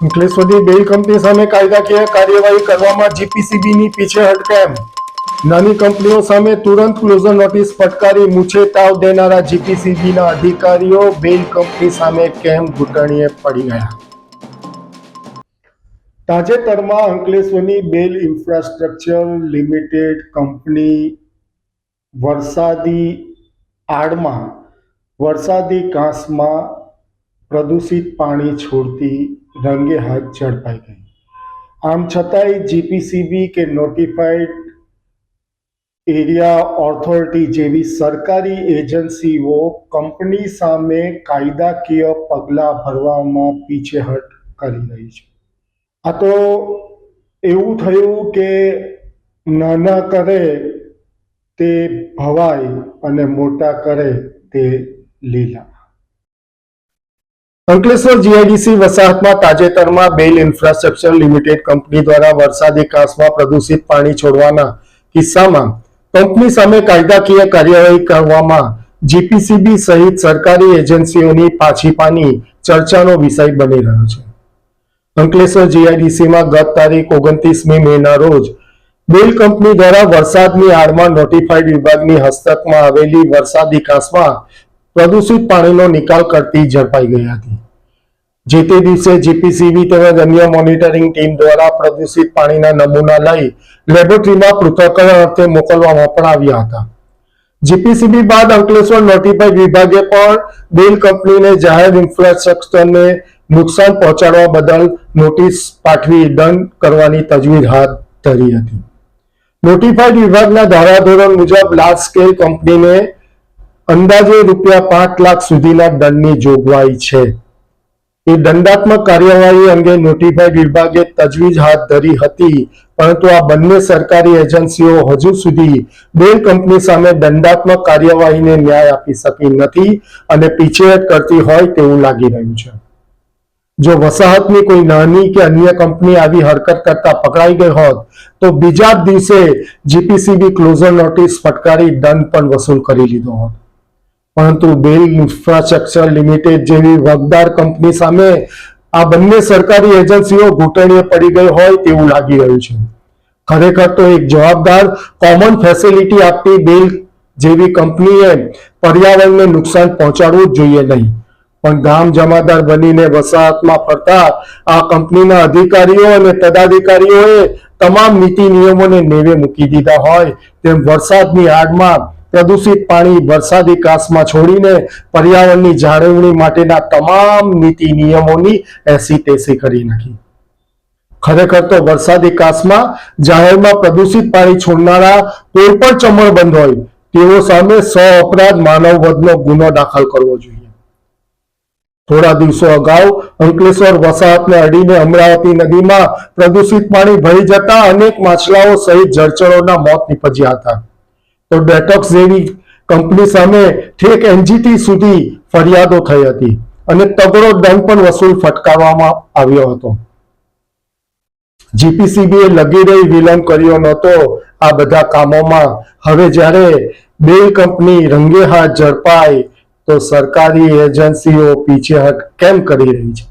અંકલેશ્વરની બેલ company સામે કાયદાકીય કાર્યવાહી કરવામાં જીપીસીબીની પીછેહટ કેમ નાની કંપનીઓ સામે તુરંત ક્લોઝર નોટિસ ફટકારી મૂછે તાવ દેનારા જીપીસીબીના અધિકારીઓ બેલ કંપની સામે કેમ ઘૂંટણીએ પડી ગયા? તાજેતરમાં અંકલેશ્વરની બેલ ઇન્ફ્રાસ્ટ્રક્ચર લિમિટેડ કંપની વરસાદી આડમાં, વરસાદી કાંસમાં પ્રદૂષિત પાણી છોડતી રંગે હાથ ઝડપાઈ ગઈ. આમ છતાંય જીપીસીબી કે નોટિફાઈડ એરિયા ઓથોરિટી જેવી સરકારી એજન્સીઓ કંપની સામે કાયદાકીય પગલાં ભરવામાં પીછેહટ કરી રહી છે. આ તો એવું થયું કે નાના કરે તે ભવાય અને મોટા કરે તે લીલા. અંકલેશ્વર જીઆઈડીસી વસાહતમાં તાજેતરમાં બેલ ઇન્ફ્રાસ્ટ્રક્ચર લિમિટેડ કંપની દ્વારા વરસાદી કાંસમાં પ્રદૂષિત પાણી છોડવાના કિસ્સામાં કંપની સામે કાયદાકીય કાર્યવાહી કરવામાં જીપીસીબી સહિત સરકારી એજન્સીઓની પાછી પાની ચર્ચાનો વિષય બની રહ્યો છે. અંકલેશ્વર જીઆઈડીસીમાં ગત તારીખ ઓગણત્રીસમી મેના રોજ બેલ કંપની દ્વારા વરસાદની આડમાં નોટિફાઈડ વિભાગની હસ્તકમાં આવેલી વરસાદી કાંસમાં પ્રદૂષિત પાણીનો નિકાલ કરતી ઝડપાઈ ગઈ હતી. જે તે દિવસે જીપીસીબી તેમજ અન્ય મોનિટરિંગ ટીમ દ્વારા પ્રદૂષિત પાણીના નમૂના લઈ લેબોરેટરીમાં પૃથ્થકરણ અર્થે મોકલવામાં પણ આવ્યા હતા. જીપીસીબી બાદ અંકલેશ્વર નોટિફાઈડ વિભાગે પણ બેલ કંપનીને જાહેર ઇન્ફ્રાસ્ટ્રક્ચરને નુકસાન પહોંચાડવા બદલ નોટિસ પાઠવી દંડ કરવાની તજવીજ હાથ ધરી હતી. નોટિફાઈડ વિભાગના ધારાધોરણ મુજબ લાર્જ સ્કેલ કંપનીને અંદાજે રૂપિયા પાંચ લાખ સુધીના દંડની જોગવાઈ છે. એ દંડાત્મક કાર્યવાહી અંગે નોટિફાઈ વિભાગે તજવીજ હાથ ધરી હતી, પરંતુ આ બંને સરકારી એજન્સીઓ હજુ સુધી બેલ કંપની સામે દંડાત્મક કાર્યવાહીને ન્યાય આપી શકી નથી અને પીછેહટ કરતી હોય તેવું લાગી રહ્યું છે. જો વસાહતની કોઈ નાની કે અન્ય કંપની આવી હરકત કરતા પકડાઈ ગઈ હોત, તો બીજા દિવસે જીપીસીબી ક્લોઝર નોટિસ ફટકારી દંડ પણ વસૂલ કરી લીધો હોત. પરંતુ બેલ ઇન્ફ્રાસ્ટ્રક્ચર લિમિટેડ જેવી વગદાર કંપની સામે આ બંને સરકારી એજન્સીઓ ઘૂંટણીએ પડી ગઈ હોય તેવું લાગી રહ્યું છે. ખરેખર તો એક જવાબદાર કોમન ફેસિલિટી આપતી બેલ જેવી કંપનીએ પર્યાવરણને નુકસાન પહોંચાડવું જોઈએ નહીં. પણ ગામ જમાદાર બનીને વસાહતમાં ફરતા આ કંપનીના અધિકારીઓ અને પદાધિકારીઓએ તમામ નીતિ નિયમોને નેવે મૂકી દીધા હોય તેમ વરસાદની આડમાં પ્રદૂષિત પાણી વરસાદી કાશમાં છોડીને પર્યાવરણની જાળવણી માટેના તમામ નીતિ નિયમોની એસી તેસી કરી નાખી. ખરેખર તો વરસાદી કાશમાં જાહેરમાં પ્રદૂષિત પાણી છોડનારા કોઈ પણ ચમરબંધ હોય, તેઓ સામે સો અપરાધ માનવ વધનો ગુનો દાખલ કરવો જોઈએ. થોડા દિવસો અગાઉ અંકલેશ્વર વસાહતને અડીને અમરાવતી નદીમાં પ્રદૂષિત પાણી ભરી જતા અનેક માછલાઓ સહિત જળચરોના મોત નીપજ્યા હતા. તો ડેટોક્સ જેવી કંપની સામે ઠેક એનજીટી સુધી ફરિયાદો થઈ હતી અને તગડો દંડ પણ વસૂલ ફટકારવામાં આવ્યો હતો. જીપીસીબીએ લગી રહી વિલંબ કર્યો નહોતો. આ બધા કામોમાં હવે જ્યારે બેલ કંપની રંગે હાથ ઝડપાય તો સરકારી એજન્સીઓ પીછેહટ કેમ કરી રહી છે?